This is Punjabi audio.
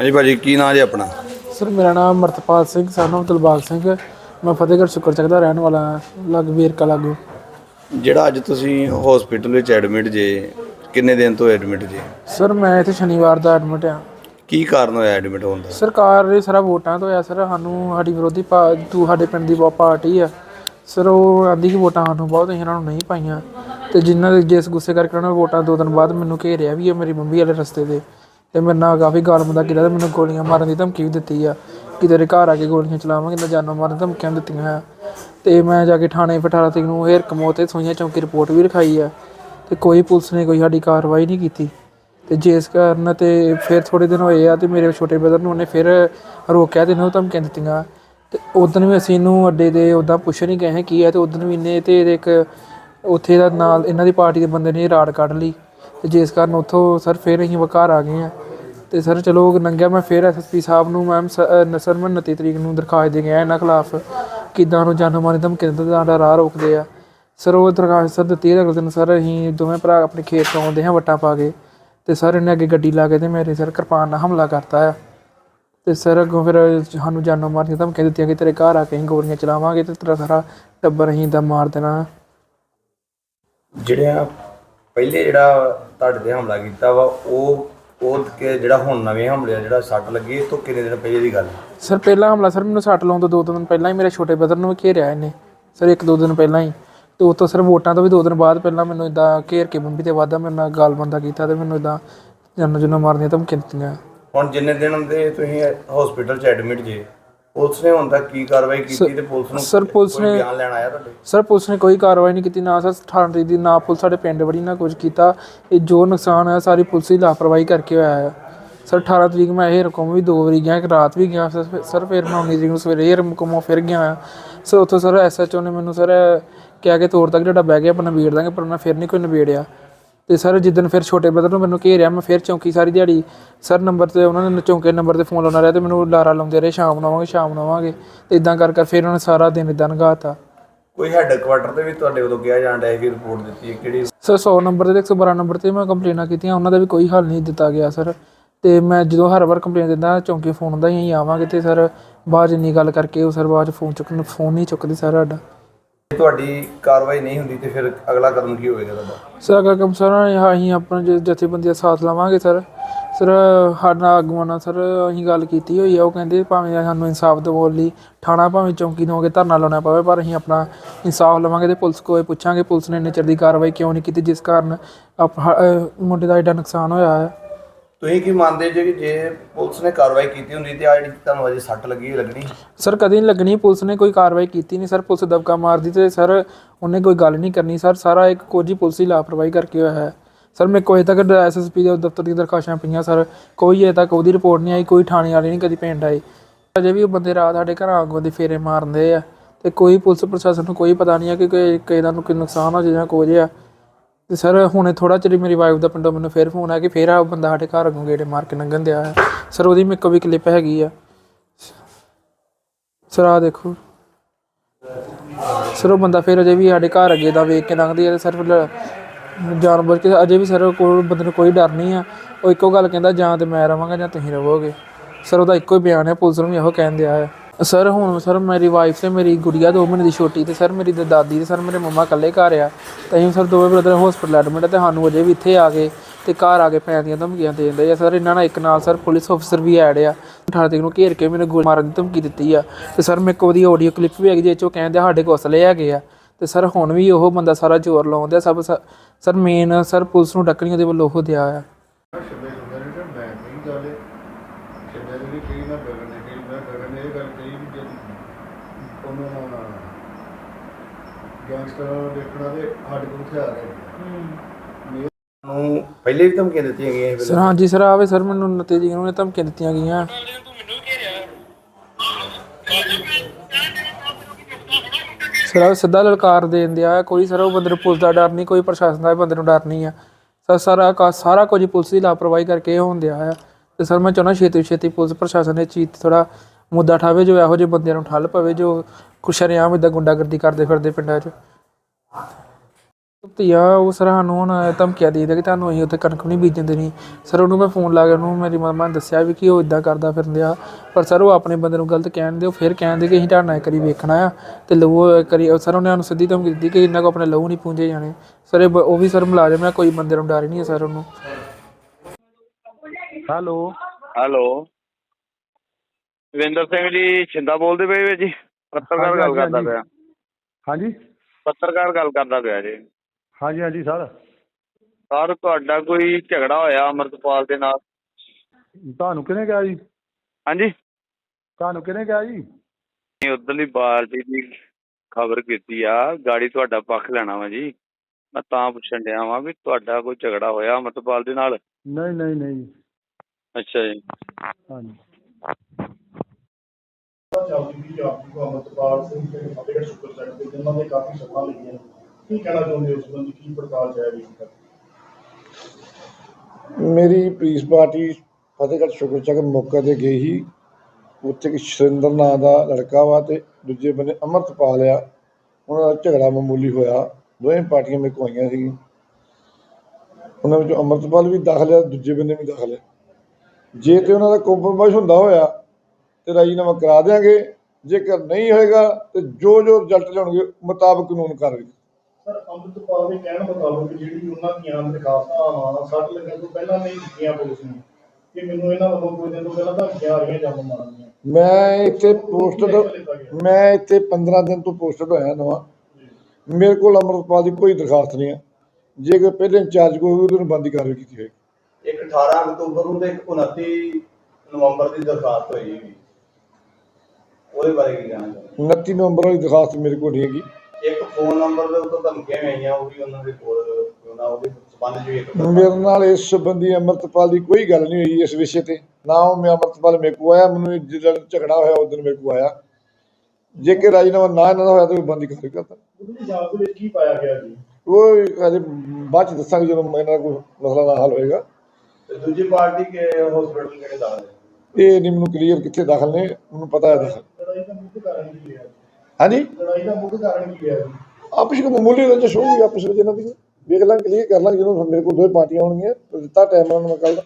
ਹਾਂਜੀ ਭਾਜੀ ਕੀ ਨਾਂ ਜੀ ਆਪਣਾ? ਸਰ ਮੇਰਾ ਨਾਮ ਮਰਤਪਾਲ ਸਿੰਘ ਸਾਨੂੰ ਦਿਲਬਾਗ ਸਿੰਘ। ਮੈਂ ਫਤਿਹਗੜ੍ਹ ਸ਼ੁਕਰ ਚੱਕ ਦਾ ਰਹਿਣ ਵਾਲਾ ਹਾਂ। ਲੱਗ ਵੇਰਕਾ ਲਾਗੂ। ਜਿਹੜਾ ਅੱਜ ਤੁਸੀਂ ਹਸਪੀਟਲ ਵਿੱਚ ਐਡਮਿਟ ਜੇ ਕਿੰਨੇ ਦਿਨ ਤੋਂ ਐਡਮਿਟ ਜੇ? ਸਰ ਮੈਂ ਇੱਥੇ ਸ਼ਨੀਵਾਰ ਦਾ ਐਡਮਿਟ ਆ ਕੀ ਕਾਰਨ ਹੋਇਆ ਐਡਮਿਟ ਹੋਣ ਦਾ? ਸਰਕਾਰ ਦੇ ਸਾਰਾ ਵੋਟਾਂ ਤੋਂ ਆ ਸਰ ਸਾਨੂੰ ਸਾਡੀ ਵਿਰੋਧੀ ਪਾ- ਤੂੰ ਸਾਡੇ ਪਿੰਡ ਦੀ ਬਹੁਤ ਪਾਰਟੀ ਆ ਸਰ ਉਹ ਆਂਦੀ ਕਿ ਵੋਟਾਂ ਸਾਨੂੰ ਬਹੁਤ ਅਸੀਂ ਇਹਨਾਂ ਨੂੰ ਨਹੀਂ ਪਾਈਆਂ। ਤੇ ਜਿਨ੍ਹਾਂ ਦੇ ਜਿਸ ਗੁੱਸੇ ਕਰਕੇ ਉਹਨਾਂ ਨੇ ਵੋਟਾਂ ਦੋ ਦਿਨ ਬਾਅਦ ਮੈਨੂੰ ਘੇਰਿਆ ਵੀ ਹੈ ਮੇਰੀ ਮੰਮੀ ਵਾਲੇ ਰਸਤੇ ਤੇ। ਤੇ ਮੇਰੇ ਨਾਲ ਕਾਫੀ ਗਾਲ ਮੰਦਾ ਕੀਤਾ ਤੇ ਮੈਨੂੰ ਗੋਲੀਆਂ ਮਾਰਨ ਦੀ ਧਮਕੀ ਵੀ ਦਿੱਤੀ ਆ ਕਿ ਤੇਰੇ ਘਰ ਆ ਕੇ ਗੋਲੀਆਂ ਚਲਾਵਾਂਗੇ ਨਾ ਜਾਨੋਂ ਮਾਰਨ ਦੀ ਧਮਕੀਆਂ ਦਿੱਤੀਆਂ ਆ। ਤੇ ਮੈਂ ਜਾ ਕੇ ਥਾਣੇ 18 ਤਰੀਕ ਨੂੰ ਹੇਰ ਕਮੋ ਤੇ ਸੋਈਆਂ ਚੌਂਕੀ ਰਿਪੋਰਟ ਵੀ ਲਿਖਾਈ ਆ। ਤੇ ਕੋਈ ਪੁਲਿਸ ਨੇ ਕੋਈ ਸਾਡੀ ਕਾਰਵਾਈ ਨਹੀਂ ਕੀਤੀ। ਤੇ ਜਿਸ ਕਾਰਨ ਤੇ ਫਿਰ ਥੋੜੇ ਦਿਨ ਹੋਏ ਆ ਤੇ ਮੇਰੇ ਛੋਟੇ ਬ੍ਰਦਰ ਨੂੰ ਉਹਨੇ ਫਿਰ ਰੋਕਿਆ ਤੇ ਇਹਨੂੰ ਧਮਕੀਆਂ ਦਿੱਤੀਆਂ। ਤੇ ਉਦੋਂ ਵੀ ਅਸੀਂ ਇਹਨੂੰ ਅੱਡੇ ਦੇ ਉਦਾਂ ਪੁੱਛ ਨਹੀਂ ਗਏ ਕੀ ਹੈ ਤੇ ਉਦੋਂ ਵੀ ਇਹਨੇ ਤੇ ਇਹਦੇ ਇੱਕ ਉੱਥੇ ਦਾ ਨਾਲ ਇਹਨਾਂ ਦੀ ਪਾਰਟੀ ਦੇ ਬੰਦੇ ਨੇ ਰਾੜ ਕੱਢ ਲਈ। ਤੇ ਜਿਸ ਕਾਰਨ ਉੱਥੋਂ ਸਰ ਫਿਰ ਅਸੀਂ ਵਕਾਰ ਆ ਗਏ ਆ ਤੇ ਸਰ ਚਲੋ ਨੰਗਿਆ, ਮੈਂ ਫਿਰ ਐਸਐਸਪੀ ਸਾਹਿਬ ਨੂੰ, ਮੈਮ ਸਰ ਮੈਂ 29 ਤਰੀਕ ਨੂੰ ਦਰਖਾਸਤ ਦੇ ਗਿਆ ਇਹਨਾਂ ਖਿਲਾਫ ਕਿਦਾਂ ਨੂੰ ਜਾਨੋਂ ਮਾਰੀ ਧਮਕੀ ਦਿੰਦੇ ਤੇ ਸਾਡਾ ਰਾਹ ਰੋਕਦੇ ਆ। ਸਰ ਉਹ ਦਰਖਾਸਤ ਸਰ ਦਿੱਤੀ ਅਗਲੇ ਦਿਨ, ਸਰ ਅਸੀਂ ਦੋਵੇਂ ਭਰਾ ਆਪਣੇ ਖੇਤ ਤੋਂ ਆਉਂਦੇ ਹਾਂ ਵੱਟਾਂ ਪਾ ਕੇ ਤੇ ਸਰ ਇਹਨੇ ਅੱਗੇ ਗੱਡੀ ਲਾ ਕੇ ਤੇ ਮੇਰੇ ਸਰ ਕਿਰਪਾਨ ਨਾਲ ਹਮਲਾ ਕਰਤਾ ਆ। ਤੇ ਸਰ ਅੱਗੋਂ ਫਿਰ ਸਾਨੂੰ ਜਾਨੋਂ ਮਾਰ ਕੇ ਧਮਕੀਆਂ ਦਿੱਤੀਆਂ ਕਿ ਤੇਰੇ ਘਰ ਆ ਕੇ ਅਸੀਂ ਗੋਲੀਆਂ ਚਲਾਵਾਂਗੇ ਤੇ ਤੇਰਾ ਸਾਰਾ ਟੱਬਰ ਅਸੀਂ ਦਾ ਮਾਰ ਦੇਣਾ। ਜਿਹੜਾ ਪਹਿਲੇ ਜਿਹੜਾ ਤੁਹਾਡੇ ਤੇ ਹਮਲਾ ਕੀਤਾ ਵਾ, ਉਹ ਉਹ ਕਿ ਜਿਹੜਾ ਹੁਣ ਨਵੇਂ ਹਮਲੇ ਆ ਜਿਹੜਾ ਸੱਟ ਲੱਗੀ ਇਹ ਤੋਂ ਕਿੰਨੇ ਦਿਨ ਪਹਿਲੇ ਦੀ ਗੱਲ? ਹੈ? ਸਰ ਪਹਿਲਾ ਹਮਲਾ ਸਰ ਮੈਨੂੰ ਸੱਟ ਲਾਉਣ ਤੋਂ ਦੋ ਦਿਨ ਪਹਿਲਾਂ ਹੀ ਮੇਰੇ ਛੋਟੇ ਬ੍ਰਦਰ ਨੂੰ ਵੀ ਘੇਰਿਆ ਇਹਨੇ। ਸਰ ਇੱਕ ਦੋ ਦਿਨ ਪਹਿਲਾਂ ਹੀ। ਤੇ ਉਹ ਤੋਂ ਸਰ ਵੋਟਾਂ ਤੋਂ ਵੀ ਦੋ ਦਿਨ ਬਾਅਦ ਪਹਿਲਾਂ ਮੈਨੂੰ ਇਦਾਂ ਘੇਰ ਕੇ ਬੰਬੀ ਤੇ ਵਾਦਾ ਮੇਰੇ ਨਾਲ ਗਾਲਬੰਦਾ ਕੀਤਾ ਤੇ ਮੈਨੂੰ ਇਦਾਂ ਜਨ ਜਨ ਮਾਰਨੀਆਂ ਧਮਕੀਆਂ ਦਿੱਤੀਆਂ। ਹੁਣ ਜਿੰਨੇ ਦਿਨ ਦੇ ਤੁਸੀਂ ਹਸਪੀਟਲ 'ਚ ਐਡਮਿਟ ਜੇ ਪੁਲਿਸ ਨੇ ਹੁਣ ਤੱਕ ਕੀ ਕਾਰਵਾਈ ਕੀਤੀ ਤੇ ਪੁਲਿਸ ਨੂੰ ਸਰ ਪੁਲਿਸ ਨੇ ਬਿਆਨ ਲੈਣ ਆਇਆ ਤੁਹਾਡੇ? ਸਰ ਪੁਲਿਸ ਨੇ ਕੋਈ ਕਾਰਵਾਈ ਨਹੀਂ ਕੀਤੀ ਨਾ ਸਰ 18 ਤਰੀਕ ਦੀ ਨਾ ਪੁਲਿਸ ਸਾਡੇ ਪਿੰਡ ਵੜੀ ਨਾ ਕੁਝ ਕੀਤਾ। ਇਹ ਜੋ ਨੁਕਸਾਨ ਹੋਇਆ ਸਾਰੀ ਪੁਲਿਸ ਦੀ ਲਾਪਰਵਾਹੀ ਕਰਕੇ ਹੋਇਆ ਹੈ। ਸਰ 18 ਤਰੀਕ ਮੈਂ ਇਹ ਰਕਮ ਵੀ ਦੋ ਵਾਰੀ ਗਿਆ ਇੱਕ ਰਾਤ ਵੀ ਗਿਆ ਸਰ ਫਿਰ ਮੈਂ 19 ਤਰੀਕ ਨੂੰ ਸਵੇਰੇ ਇਹ ਰਕਮੋਂ ਫਿਰ ਗਿਆ ਸਰ ਉੱਥੋਂ ਸਰ ਐਸਐਚਓ ਨੇ ਮੈਨੂੰ ਸਰ ਕਿਹਾ ਕਿ ਤੋੜ ਤੱਕ ਜਿਹੜਾ ਬਹਿ ਗਿਆ ਆਪਾਂ ਨਿਬੇੜ ਦਾਂਗੇ ਪਰ ਉਹਨਾਂ ਫਿਰ ਨਹੀਂ ਕੋਈ ਨਿਬੇੜਿਆ। ਤੇ ਸਰ ਜਿੱਦਣ ਫਿਰ ਛੋਟੇ ਬ੍ਰਦਰ ਨੂੰ ਮੈਨੂੰ ਘੇਰਿਆ ਮੈਂ ਫਿਰ ਚੌਂਕੀ ਸਾਰੀ ਦਿਹਾੜੀ ਸਰ ਨੰਬਰ ਤੇ ਉਹਨਾਂ ਨੇ ਚੌਂਕੇ ਨੰਬਰ ਤੇ ਫੋਨ ਲਾਉਣਾ ਰਿਹਾ ਤੇ ਮੈਨੂੰ ਲਾਰਾ ਲਾਉਂਦੇ ਰਹੇ ਸ਼ਾਮ ਨੂੰ ਆਵਾਂਗੇ ਸ਼ਾਮ ਨੂੰ ਆਵਾਂਗੇ ਤੇ ਇਦਾਂ ਕਰ ਕਰ ਫਿਰ ਉਹਨਾਂ ਨੇ ਸਾਰਾ ਦਿਨ ਇਦਾਂ ਲੰਘਾਤਾ ਕੋਈ ਹੈੱਡ ਕੁਆਟਰ ਤੇ ਵੀ ਤੁਹਾਡੇ ਵੱਲੋਂ ਕਿਹਾ ਜਾਂਦਾ ਹੈ ਕਿ ਰਿਪੋਰਟ ਦਿੱਤੀ ਹੈ ਕਿਹੜੀ ਸਰ 100 ਨੰਬਰ ਤੇ 112 ਨੰਬਰ ਤੇ ਮੈਂ ਕੰਪਲੇਨਾਂ ਕੀਤੀਆਂ ਉਹਨਾਂ ਦਾ ਵੀ ਕੋਈ ਹੱਲ ਨਹੀਂ ਦਿੱਤਾ ਗਿਆ ਸਰ। ਤੇ ਮੈਂ ਜਦੋਂ ਹਰ ਵਾਰ ਕੰਪਲੇਨ ਦਿੰਦਾ ਚੌਂਕੀ ਫੋਨ ਹੁੰਦਾ ਹੀ ਆਵਾਂਗੇ ਤੇ ਸਰ ਬਾਅਦ ਇੰਨੀ ਗੱਲ ਕਰਕੇ ਉਹ ਸਰ ਬਾਅਦ ਫੋਨ ਚੁੱਕਣ ਫੋਨ ਨਹੀਂ ਚੁੱਕਦੀ ਸਰ ਸਾਡਾ। ਤੁਹਾਡੀ ਕਾਰਵਾਈ ਨਹੀਂ ਹੁੰਦੀ ਤੇ ਫਿਰ ਅਗਲਾ ਕਦਮ ਕੀ ਹੋਵੇਗਾ ਤੁਹਾਡਾ? ਸਰ, ਅਗਲਾ ਕਦਮ ਸਰ, ਅਸੀਂ ਆਪਣੇ ਜ- ਜਥੇਬੰਦੀ ਦਾ ਸਾਥ ਲਵਾਂਗੇ ਸਰ। ਸਰ, ਸਾਡਾ ਆਗੂਆਂ ਨਾਲ ਸਰ, ਅਸੀਂ ਗੱਲ ਕੀਤੀ ਹੋਈ ਆ, ਉਹ ਕਹਿੰਦੇ ਭਾਵੇਂ ਸਾਨੂੰ ਇਨਸਾਫ ਦਿਵਾਉਣ ਲਈ ਥਾਣਾ ਭਾਵੇਂ ਚੌਂਕੀ ਦੋਗੇ ਧਰਨਾ ਲਾਉਣਾ ਪਵੇ, ਪਰ ਅਸੀਂ ਆਪਣਾ ਇਨਸਾਫ ਲਵਾਂਗੇ ਤੇ ਪੁਲਿਸ ਕੋਲ ਪੁੱਛਾਂਗੇ, ਪੁਲਿਸ ਨੇ ਇੰਨੇ ਚਿਰ ਦੀ ਕਾਰਵਾਈ ਕਿਉਂ ਨਹੀਂ ਕੀਤੀ, ਜਿਸ ਕਾਰਨ ਆਪ- ਹ- ਅਹ ਮੁੰਡੇ ਦਾ ਐਡਾ ਨੁਕਸਾਨ ਹੋਇਆ ਹੈ। ਤੁਸੀਂ ਕੀ ਮੰਨਦੇ ਜੇ ਕਿ ਜੇ ਪੁਲਿਸ ਨੇ ਕਾਰਵਾਈ ਕੀਤੀ ਹੁੰਦੀ ਤੇ ਆ ਜਿਹੜੀ ਤੁਹਾਨੂੰ ਅਜੇ ਸੱਟ ਲੱਗੀ ਲੱਗਣੀ? ਸਰ, ਕਦੇ ਨਹੀਂ ਲੱਗਣੀ, ਪੁਲਿਸ ਨੇ ਕੋਈ ਕਾਰਵਾਈ ਕੀਤੀ ਨਹੀਂ। ਸਰ, ਪੁਲਿਸ ਦਬਕਾ ਮਾਰਦੀ ਤੇ ਸਰ, ਉਹਨੇ ਕੋਈ ਗੱਲ ਨਹੀਂ ਕਰਨੀ। ਸਰ, ਸਾਰਾ ਇੱਕ ਕੋਜੀ ਪੁਲਿਸ ਹੀ ਲਾਪਰਵਾਹੀ ਕਰਕੇ ਹੋਇਆ ਹੈ। ਸਰ, ਮੇਰੇ ਕੋਈ ਤੱਕ ਐਸਐਸਪੀ ਦੇ ਦਫ਼ਤਰ ਦੀਆਂ ਦਰਖਾਸ਼ਾਂ ਪਈਆਂ। ਸਰ, ਕੋਈ ਅਜੇ ਤੱਕ ਉਹਦੀ ਰਿਪੋਰਟ ਨਹੀਂ ਆਈ, ਕੋਈ ਥਾਣੇ ਵਾਲੇ ਨਹੀਂ ਕਦੀ ਪਿੰਡ ਆਈ। ਅਜੇ ਵੀ ਉਹ ਬੰਦੇ ਰਾਤ ਸਾਡੇ ਘਰਾਂ ਆਗੋਂ ਦੇ ਫੇਰੇ ਮਾਰਦੇ ਆ। ਤੇ ਕੋਈ ਪੁਲਿਸ ਪ੍ਰਸ਼ਾਸਨ ਨੂੰ ਕੋਈ ਪਤਾ ਨਹੀਂ ਹੈ ਕਿ ਕਿਸੇ ਦਾ ਨੂੰ ਕੋਈ ਨੁਕਸਾਨ ਹੋ ਜਾਏ ਜਾਂ ਕੁਝ ਆ। ਤੇ ਸਰ ਹੁਣੇ ਥੋੜਾ ਚਿਰ ਮੇਰੀ ਵਾਈਫ ਦਾ ਪਿੰਡੋਂ ਮੈਨੂੰ ਫੇਰ ਫੋਨ ਆਇਆ ਕਿ ਫੇਰ ਆ ਬੰਦਾ ਸਾਡੇ ਘਰ ਅੱਗੋਂ ਗੇੜੇ ਮਾਰ ਕੇ ਲੰਘਣ ਦਿਆ ਹੈ ਸਰ ਉਹਦੀ ਮੇਰੇ ਕੋਲ ਵੀ ਕਲਿੱਪ ਹੈਗੀ ਆ। ਸਰ ਆ ਦੇਖੋ। ਸਰ ਉਹ ਬੰਦਾ ਫਿਰ ਅਜੇ ਵੀ ਸਾਡੇ ਘਰ ਅੱਗੇ ਦਾ ਵੇਖ ਕੇ ਲੰਘਦੀ ਹੈ ਤੇ ਸਰ ਜਾਨਵਰ ਕੇ ਅਜੇ ਵੀ ਸਰ ਕੋਲ ਬੰਦੇ ਨੂੰ ਕੋਈ ਡਰ ਨਹੀਂ ਆ। ਉਹ ਇੱਕੋ ਗੱਲ ਕਹਿੰਦਾ, ਜਾਂ ਤੇ ਮੈਂ ਰਵਾਂਗਾ ਜਾਂ ਤੁਸੀਂ ਰਹੋਗੇ ਸਰ ਉਹਦਾ ਇੱਕੋ ਹੀ ਬਿਆਨ ਹੈ ਪੁਲਿਸ ਨੂੰ ਵੀ ਇਹੋ ਕਹਿਣ ਦਿਆ ਹੈ ਸਰ, ਹੁਣ ਸਰ ਮੇਰੀ ਵਾਈਫ ਤੇ ਮੇਰੀ ਗੁੜੀਆ ਦੋ ਮਹੀਨੇ ਦੀ ਛੋਟੀ ਤੇ ਸਰ ਮੇਰੀ ਦਾਦੀ ਤੇ ਸਰ ਮੇਰੇ ਮੰਮਾ ਇਕੱਲੇ ਘਰ ਆ। ਤੇ ਅਸੀਂ ਸਰ ਦੋਵੇਂ ਬ੍ਰਦਰ ਹਸਪੀਟਲ ਐਡਮਿਟ ਤੇ ਸਾਨੂੰ ਅਜੇ ਵੀ ਇੱਥੇ ਆ ਗਏ ਤੇ ਘਰ ਆ ਕੇ ਪੈਣ ਦੀਆਂ ਧਮਕੀਆਂ ਦੇ ਦਿੰਦੇ ਆ। ਸਰ, ਇਹਨਾਂ ਨਾਲ ਇੱਕ ਨਾਲ ਸਰ ਪੁਲਿਸ ਅਫਸਰ ਵੀ ਐਡ ਆ। 18 ਤਰੀਕ ਨੂੰ ਘੇਰ ਕੇ ਮੈਨੂੰ ਗੋਲੀ ਮਾਰਨ ਦੀ ਧਮਕੀ ਦਿੱਤੀ ਆ। ਤੇ ਸਰ ਮੇਰੇ ਕੋਲ ਉਹਦੀ ਆਡੀਓ ਕਲਿੱਪ ਵੀ ਹੈਗੀ ਜਿਹਦੇ ਉਹ ਕਹਿੰਦੇ ਆ ਸਾਡੇ ਕੋਸਲੇ ਹੈਗੇ ਆ। ਤੇ ਸਰ ਹੁਣ ਵੀ ਉਹ ਬੰਦਾ ਸਾਰਾ ਜ਼ੋਰ ਲਾਉਂਦਾ, ਸਭ ਸ- ਸਰ ਮੇਨ ਸਰ ਪੁਲਿਸ ਨੂੰ ਡੱਕਣੀ ਉਹਦੇ ਵੱਲੋਂ ਉਹ ਦਿਆ ਆ। ਸ਼ਬਦ ਹੁੰਦਾ ਨੇ ਕਿ ਮੈਂ ਨਹੀਂ ਗੱਲ ਸ਼ਬਦ ਵੀ ਕਹੀ ਨਾ ਗਗਨ ਨੇ ਕਹੀ ਮੈਂ ਗਗਨ ਨੇ ਇਹ ਗੱਲ ਕਹੀ ਵੀ ਜੇ ਉਹਨਾਂ ਨਾਲ ਗੈਂਗਸਟਰ ਦੇਖਣਾ ਤੇ ਸਾਡੇ ਕੋਲ ਹਥਿਆਰ ਹੈ। ਨੂੰ ਪਹਿਲੇ ਵੀ ਧਮਕੀਆਂ ਦਿੱਤੀਆਂ ਗਈਆਂ ਸਰ ਹਾਂਜੀ ਸਰ ਆਵੇ ਸਰ ਮੈਨੂੰ ਨਤੇ ਜੀ ਨੂੰ ਧਮਕੀਆਂ ਦਿੱਤੀਆਂ ਗਈਆਂ। ਸਰ ਆਹ ਸਿੱਧਾ ਲਲਕਾਰ ਦੇ ਦਿੰਦਿਆ ਕੋਈ ਸਰ ਉਹ ਬੰਦੇ ਨੂੰ ਪੁਲਿਸ ਦਾ ਡਰ ਨਹੀਂ ਕੋਈ ਪ੍ਰਸ਼ਾਸਨ ਦਾ ਬੰਦੇ ਨੂੰ ਡਰ ਨਹੀਂ ਆ। ਸਰ ਸਾਰਾ ਸਾਰਾ ਕੁਝ ਪੁਲਿਸ ਦੀ ਲਾਪਰਵਾਹੀ ਕਰਕੇ ਹੋਣ ਦਿਆ ਆ। ਤੇ ਸਰ ਮੈਂ ਚਾਹੁੰਦਾ ਛੇਤੀ ਛੇਤੀ ਪੁਲਿਸ ਪ੍ਰਸ਼ਾਸਨ ਇਹ ਚੀਜ਼ ਥੋੜਾ ਮੁੱਦਾ ਠਾਵੇ ਜੋ ਇਹੋ ਜਿਹੇ ਬੰਦਿਆਂ ਨੂੰ ਠੱਲ ਪਵੇ, ਜੋ ਕੁਸ਼ਰਿਆਮ ਇਦਾਂ ਗੁੰਡਾਗਰਦੀ ਕਰਦੇ ਫਿਰਦੇ ਪਿੰਡਾਂ 'ਚ। ਧੀਆ ਉਹ ਸਰ ਸਾਨੂੰ ਹੁਣ ਧਮਕੀਆਂ ਦੇ ਦੇ ਕਿ ਤੁਹਾਨੂੰ ਅਸੀਂ ਉੱਥੇ ਕਣਕ ਨਹੀਂ ਬੀਜਣ ਦੇਣੀ। ਸਰ ਉਹਨੂੰ ਮੈਂ ਫੋਨ ਲਾ ਕੇ ਉਹਨੂੰ ਮੇਰੀ ਮਾਮਾ ਨੇ ਦੱਸਿਆ ਵੀ ਕਿ ਉਹ ਇਦਾਂ ਕਰਦਾ ਫਿਰਦੇ ਆ ਪਰ ਸਰ ਉਹ ਆਪਣੇ ਬੰਦੇ ਨੂੰ ਗਲਤ ਕਹਿਣ ਦੇ ਉਹ ਫਿਰ ਕਹਿੰਦੇ ਕਿ ਅਸੀਂ ਤੁਹਾਡੇ ਇੱਕ ਵਾਰੀ ਵੇਖਣਾ ਆ ਤੇ ਲਹੂ ਕਰੀ ਸਰ ਉਹਨੇ ਸਾਨੂੰ ਸਿੱਧੀ ਧਮਕੀ ਦਿੱਤੀ ਕਿ ਇਹਨਾਂ ਕੋ ਆਪਣੇ ਲਹੂ ਨਹੀਂ ਪੂੰਝੇ ਜਾਣੇ। ਸਰ ਇਹ ਉਹ ਵੀ ਸਰ ਮੁਲਾਜ਼ਮ ਆ, ਕੋਈ ਬੰਦੇ ਨੂੰ ਡਰ ਹੀ ਨਹੀਂ ਹੈ ਸਰ ਉਹਨੂੰ। ਹੈਲੋ। ਹੈਲੋ। ਵਿੰਦਰ ਸਿੰਘ ਜੀ ਛਿੰਦਾ ਬੋਲਦੇ ਪਏ ਵੇ ਜੀ? ਪੱਤਰਕਾਰ ਗੱਲ ਕਰਦਾ। ਪਿਆ। ਹਾਂਜੀ। ਪੱਤਰਕਾਰ ਗੱਲ ਕਰਦਾ ਪਿਆ ਜੀ। ਹਾਂਜੀ ਹਾਂਜੀ ਸਰ। ਸਰ ਤੁਹਾਡਾ ਕੋਈ ਝਗੜਾ ਹੋਇਆ ਅਮਰਤਪਾਲ ਦੇ ਨਾਲ? ਤੁਹਾਨੂੰ ਕਿਹਨੇ ਕਿਹਾ ਜੀ? ਹਾਂਜੀ। ਤੁਹਾਨੂੰ ਕਿਹਨੇ ਕਿਹਾ ਜੀ? ਇਹ ਉਧਰਲੀ ਪਾਰਟੀ ਦੀ ਖਬਰ ਕੀਤੀ ਆ। ਗਾੜੀ ਤੁਹਾਡਾ ਪੱਖ ਲੈਣਾ ਵਾ ਜੀ। ਮੈਂ ਤਾਂ ਪੁੱਛਣ ਡਿਆ ਵਾਂ ਵੀ ਤੁਹਾਡਾ ਕੋਈ ਝਗੜਾ ਹੋਇਆ ਅਮਰਤਪਾਲ ਦੇ ਨਾਲ? ਨਹੀਂ ਨਹੀਂ ਨਹੀਂ। ਅੱਛਾ ਜੀ। ਹਾਂਜੀ। ਚੱਲਦੀ ਸੀ ਆਪੀ ਕੋ ਅਮਰਪਾਲ ਸਿੰਘ ਤੇ ਫਤਿਹਗੜ੍ਹ ਸ਼ੁਕਰ ਸਾਹਿਬ ਦੇ ਜਿਨ੍ਹਾਂ ਨੇ ਕਾਫੀ ਸਭਾ ਲਈਆਂ ਕੀ ਕਹਿਣਾ ਚਾਹੁੰਦੇ ਹੋ ਉਸ ਸੰਬੰਧੀ ਕੀ ਪ੍ਰਕਾਸ਼ ਹੈ ਵੀ ਮੇਰੀ ਪੁਲਿਸ ਪਾਰਟੀ ਫਤਿਹਗੜ੍ਹ ਸ਼ੁਕਰ ਚੱਕ ਮੌਕੇ ਤੇ ਗਈ ਸੀ। ਉੱਥੇ ਇੱਕ ਸ਼ਰਿੰਦਰ ਨਾਂ ਦਾ ਲੜਕਾ ਵਾ ਤੇ ਦੂਜੇ ਬੰਨੇ ਅਮਰਤਪਾਲ ਆ। ਉਹਨਾਂ ਦਾ ਝਗੜਾ ਮਾਮੂਲੀ ਹੋਇਆ। ਦੋਵੇਂ ਪਾਰਟੀਆਂ ਮੇ ਕੋਈਆਂ ਸੀ। ਉਹਨਾਂ ਵਿੱਚੋਂ ਅਮਰਤਪਾਲ ਵੀ ਦਾਖਲ ਆ ਦੂਜੇ ਬੰਨੇ ਵੀ ਦਾਖਲ ਆ। ਜੇ ਤੇ ਉਹਨਾਂ ਦਾ ਕੰਪਰੋਮਾਈਜ਼ ਹੁੰਦਾ ਹੋਇਆ ਤੇ ਰਾਜੀਨਾਮਾ ਕਰਾ ਦਿਆਂਗੇ। ਜੇਕਰ ਨਹੀਂ ਹੋਏਗਾ ਤੇ ਜੋ ਜੋ ਰਿਜ਼ਲਟ ਲਿਆਉਣਗੇ ਮੁਤਾਬਕ ਕਾਨੂੰਨ ਕਾਰਵਾਈ ਸਰ ਅਮਰਪਾਲ ਦੇ ਕਹਿਣ ਮੁਤਾਬਕ ਜਿਹੜੀ ਉਹਨਾਂ ਦੀਆਂ ਦਰਖਾਸਤਾਂ ਆਵਾਂ ਸੱਟ ਲੱਗਣ ਤੋਂ ਪਹਿਲਾਂ ਨਹੀਂ ਦਿੱਤੀਆਂ ਪੁਲਿਸ ਨੇ ਕਿ ਮੈਨੂੰ ਇਹਨਾਂ ਵੱਲੋਂ ਕੋਈ ਦਿਨ ਤੋਂ ਪਹਿਲਾਂ ਧਮਕੀਆਂ ਆ ਰਹੀਆਂ ਜੰਮ ਮਾਰਨੀਆਂ ਮੈਂ ਇੱਥੇ ਪੋਸਟਡ ਮੈਂ ਇੱਥੇ 15 ਦਿਨ ਤੋਂ ਪੋਸਟਡ ਹੋਇਆ ਨਵਾਂ। ਮੇਰੇ ਕੋਲ ਅਮਰਪਾਲ ਦੀ ਕੋਈ ਦਰਖਾਸਤ ਨਹੀਂ ਹੈ ਜੇ ਕੋਈ ਪਹਿਲੇ ਇੰਚਾਰਜ ਕੋਈ ਉਹਨੂੰ ਬੰਦੀ ਕਾਰਵਾਈ ਕੀਤੀ ਹੋਏਗੀ। ਇੱਕ 18 ਅਕਤੂਬਰ ਨੂੰ ਤੇ ਇੱਕ 29 ਨਵੰਬਰ ਦੀ ਦਰਖਾਸਤ ਹੋਈ ਜੀ ਉਹਦੇ ਬਾਰੇ ਕੀ ਚਾਹੁੰਦੇ 29 ਨਵੰਬਰ ਵਾਲੀ ਦਰਖਾਸਤ ਮੇਰੇ ਕੋਲ ਨਹੀਂ ਹੈਗੀ। ਇੱਕ ਫੋਨ ਨੰਬਰ ਦੇ ਉੱਤੇ ਧਮਕੀਆਂ ਵੀ ਆਈਆਂ ਉਹ ਵੀ ਉਹਨਾਂ ਦੇ ਕੋਲ ਉਹਨਾਂ ਉਹਦੇ ਸੰਬੰਧ ਚ ਵੀ ਇੱਕ ਮੇਰੇ ਨਾਲ ਇਸ ਸੰਬੰਧੀ ਅਮਰਤਪਾਲ ਦੀ ਕੋਈ ਗੱਲ ਨਹੀਂ ਹੋਈ ਇਸ ਵਿਸ਼ੇ ਤੇ। ਨਾ ਉਹ ਮੈਂ ਅਮਰਤਪਾਲ ਮੇਰੇ ਕੋਲ ਆਇਆ ਮੈਨੂੰ ਜਦੋਂ ਝਗੜਾ ਹੋਇਆ ਉਸ ਦਿਨ ਮੇਰੇ ਕੋਲ ਆਇਆ। ਜੇ ਕਿ ਰਾਜੀਨਾਮਾ ਨਾ ਇਹਨਾਂ ਦਾ ਹੋਇਆ ਤਾਂ ਬੰਦੀ ਕਾਰਵਾਈ ਕਰਦਾ ਉਹਦੀ ਦੇ ਵਿੱਚ ਕੀ ਪਾਇਆ ਗਿਆ ਜੀ? ਉਹ ਅਜੇ ਬਾਅਦ ਚ ਦੱਸਾਂਗੇ ਜਦੋਂ ਇਹਨਾਂ ਦਾ ਕੋਈ ਮਸਲਾ ਦਾ ਹੱਲ ਹੋਏਗਾ। ਤੇ ਦੂਜੀ ਪਾਰਟੀ ਕੇ ਹਸਪੀਟਲ ਕਿਹੜੇ ਦਾਖਲ ਹੈ ਇਹ ਨਹੀਂ ਮੈਨੂੰ ਕਲੀਅਰ ਕਿੱਥੇ ਦਾਖਲ ਨੇ ਮੈਨੂੰ ਪਤਾ ਹੈ ਦਾਖਲ ਲੜਾਈ ਦਾ ਮੁੱਖ ਕਾਰਨ ਕੀ ਰਿਹਾ ਹਾਂਜੀ? ਲੜਾਈ ਦਾ ਮੁੱਖ ਕਾਰਨ ਕੀ ਜੀ ਆਪਸ ਵਿੱਚ ਮਾਮੂਲੀ ਰੰਜਿਸ਼ ਹੋਊਗੀ ਆਪਸ ਵਿੱਚ ਇਹਨਾਂ ਦੀ। ਵੇਖ ਲਾਂਗੇ ਕਲੀਅਰ ਕਰ ਲਾਂਗੇ ਜਦੋਂ ਮੇਰੇ ਕੋਲ ਦੋਵੇਂ ਪਾਰਟੀਆਂ ਹੋਣਗੀਆਂ ਦਿੱਤਾ ਟਾਈਮ ਉਹਨਾਂ ਨੂੰ ਮੈਂ ਕੱਲ੍ਹ ਦਾ।